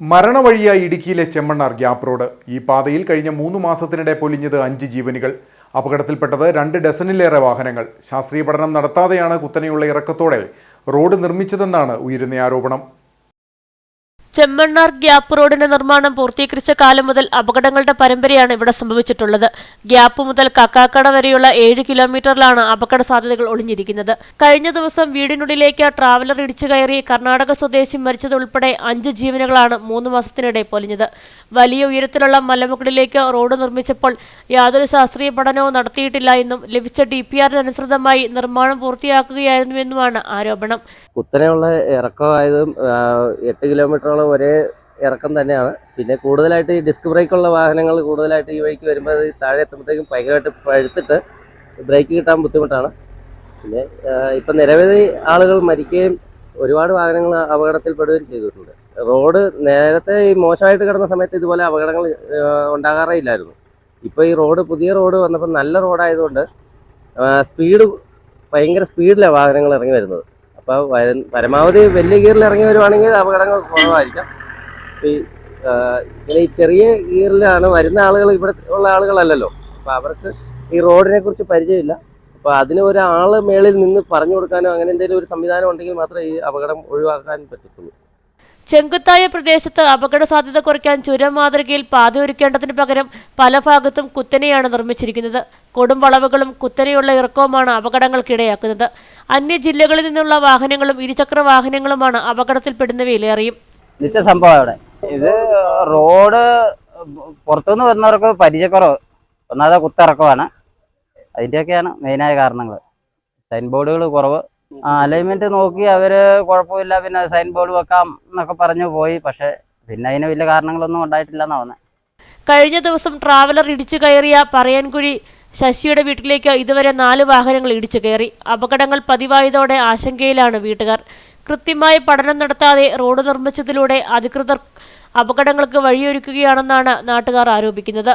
മരണവഴിയായി ഇടുക്കിയിലെ Chemmannar gap road. ഈ പാതയിൽ കഴിഞ്ഞ മൂന്ന് മാസത്തിനിടെ പൊലിഞ്ഞത് അഞ്ച് ജീവനുകൾ. അപകടത്തിൽപ്പെട്ടത് രണ്ട് ഡസനിലേറെ വാഹനങ്ങൾ. ശാസ്ത്രീയ പഠനം നടത്താതെയാണ് കുത്തനെയുള്ള ഇറക്കത്തോടെ റോഡ് നിർമ്മിച്ചതെന്നാണ് ഉയരുന്ന ആരോപണം. ചെമ്മണ്ണാർ ഗ്യാപ്പ് റോഡിന്റെ നിർമ്മാണം പൂർത്തീകരിച്ച കാലം മുതൽ അപകടങ്ങളുടെ പരമ്പരയാണ് ഇവിടെ സംഭവിച്ചിട്ടുള്ളത്. ഗ്യാപ്പ് മുതൽ കക്കാക്കട വരെയുള്ള ഏഴ് കിലോമീറ്ററിലാണ് അപകട സാധ്യതകൾ ഒളിഞ്ഞിരിക്കുന്നത്. കഴിഞ്ഞ ദിവസം വീടിനുള്ളിലേക്ക് ട്രാവലർ ഇടിച്ചു കയറി കർണാടക സ്വദേശി മരിച്ചതുൾപ്പെടെ അഞ്ച് ജീവനുകളാണ് മൂന്ന് മാസത്തിനിടെ പൊലിഞ്ഞത്. വലിയ ഉയരത്തിലുള്ള മലമുകളിലേക്ക് റോഡ് നിർമ്മിച്ചപ്പോൾ യാതൊരു ശാസ്ത്രീയ പഠനവും നടത്തിയിട്ടില്ല എന്നും ലഭിച്ച ഡി പി ആറിനനുസൃതമായി നിർമ്മാണം പൂർത്തിയാക്കുകയായിരുന്നുവെന്നുമാണ് ആരോപണം. കുത്തനെയുള്ള ഇറക്കമായതും എട്ട് കിലോമീറ്ററോളം ഒരേ ഇറക്കം തന്നെയാണ്. പിന്നെ കൂടുതലായിട്ട് ഈ ഡിസ്ക് ബ്രേക്കുള്ള വാഹനങ്ങൾ കൂടുതലായിട്ട് ഈ വഴിക്ക് വരുമ്പോൾ അത് താഴെ എത്തുമ്പോഴത്തേക്കും ഭയങ്കരമായിട്ട് പഴുത്തിട്ട് ബ്രേക്ക് കിട്ടാൻ ബുദ്ധിമുട്ടാണ്. പിന്നെ ഇപ്പം നിരവധി ആളുകൾ മരിക്കുകയും ഒരുപാട് വാഹനങ്ങൾ അപകടത്തിൽപ്പെടുകയും ചെയ്തിട്ടുണ്ട്. റോഡ് നേരത്തെ ഈ മോശമായിട്ട് കിടന്ന സമയത്ത് ഇതുപോലെ അപകടങ്ങൾ ഉണ്ടാകാറേ ഇല്ലായിരുന്നു ഇപ്പോൾ ഈ റോഡ് പുതിയ റോഡ് വന്നപ്പോൾ നല്ല റോഡായതുകൊണ്ട് സ്പീഡ് ഭയങ്കര സ്പീഡിലാണ് വാഹനങ്ങൾ ഇറങ്ങി വരുന്നത്. അപ്പോൾ പരമാവധി വലിയ ഗിയറിൽ ഇറങ്ങി വരുവാണെങ്കിൽ അപകടങ്ങൾ കുറവായിരിക്കാം. ഈ ഇങ്ങനെ ഈ ചെറിയ ഗിയറിലാണ് വരുന്ന ആളുകൾ ഇവിടെ ഉള്ള ആളുകളല്ലല്ലോ. അപ്പോൾ അവർക്ക് ഈ റോഡിനെ കുറിച്ച് പരിചയമില്ല. അപ്പോൾ അതിന് ഒരാൾ മേളിൽ നിന്ന് പറഞ്ഞു കൊടുക്കാനോ അങ്ങനെ എന്തെങ്കിലും ഒരു സംവിധാനം ഉണ്ടെങ്കിൽ മാത്രമേ ഈ അപകടം ഒഴിവാക്കാൻ പറ്റത്തുള്ളൂ. ചെങ്കുത്തായ പ്രദേശത്ത് അപകട സാധ്യത കുറയ്ക്കാൻ ചുരം മാതൃകയിൽ പാത ഒരുക്കേണ്ടതിന് പകരം പല ഭാഗത്തും കുത്തനെയാണ് നിർമ്മിച്ചിരിക്കുന്നത്. കൊടും വളവുകളും കുത്തനെയുള്ള ഇറക്കവുമാണ് അപകടങ്ങൾക്കിടയാക്കുന്നത്. അന്യ ജില്ലകളിൽ നിന്നുള്ള വാഹനങ്ങളും ഇരുചക്ര വാഹനങ്ങളുമാണ് അപകടത്തിൽപ്പെടുന്നവയിലേറെയും. നിത്യ സംഭവം അവിടെ. ഇത് റോഡ് പുറത്തുനിന്ന് വരുന്നവർക്ക് പരിചയക്കുറവ്. ഒന്നാമതെ കുത്തിറക്കമാണ്. അതിന്റെയൊക്കെയാണ് മെയിനായ കാരണങ്ങൾ. സൈൻ ബോർഡുകൾ കുറവ്. അലൈൻമെന്റ് നോക്കി അവർ കുഴപ്പമില്ല പിന്നെ സൈൻ ബോർഡ് വെക്കാം എന്നൊക്കെ പറഞ്ഞു പോയി. പക്ഷെ പിന്നെ അതിന് വലിയ കാരണങ്ങളൊന്നും ഉണ്ടായിട്ടില്ല എന്നാ പറഞ്ഞത് കഴിഞ്ഞ ദിവസം ട്രാവലർ ഇടിച്ചു കയറിയ പറയൻകുഴി ശശിയുടെ വീട്ടിലേക്ക് ഇതുവരെ നാല് വാഹനങ്ങൾ ഇടിച്ചു കയറി. അപകടങ്ങൾ പതിവായതോടെ ആശങ്കയിലാണ് വീട്ടുകാർ. കൃത്യമായ പഠനം നടത്താതെ റോഡ് നിർമ്മിച്ചതിലൂടെ അധികൃതർ അപകടങ്ങൾക്ക് വഴിയൊരുക്കുകയാണെന്നാണ് നാട്ടുകാർ ആരോപിക്കുന്നത്.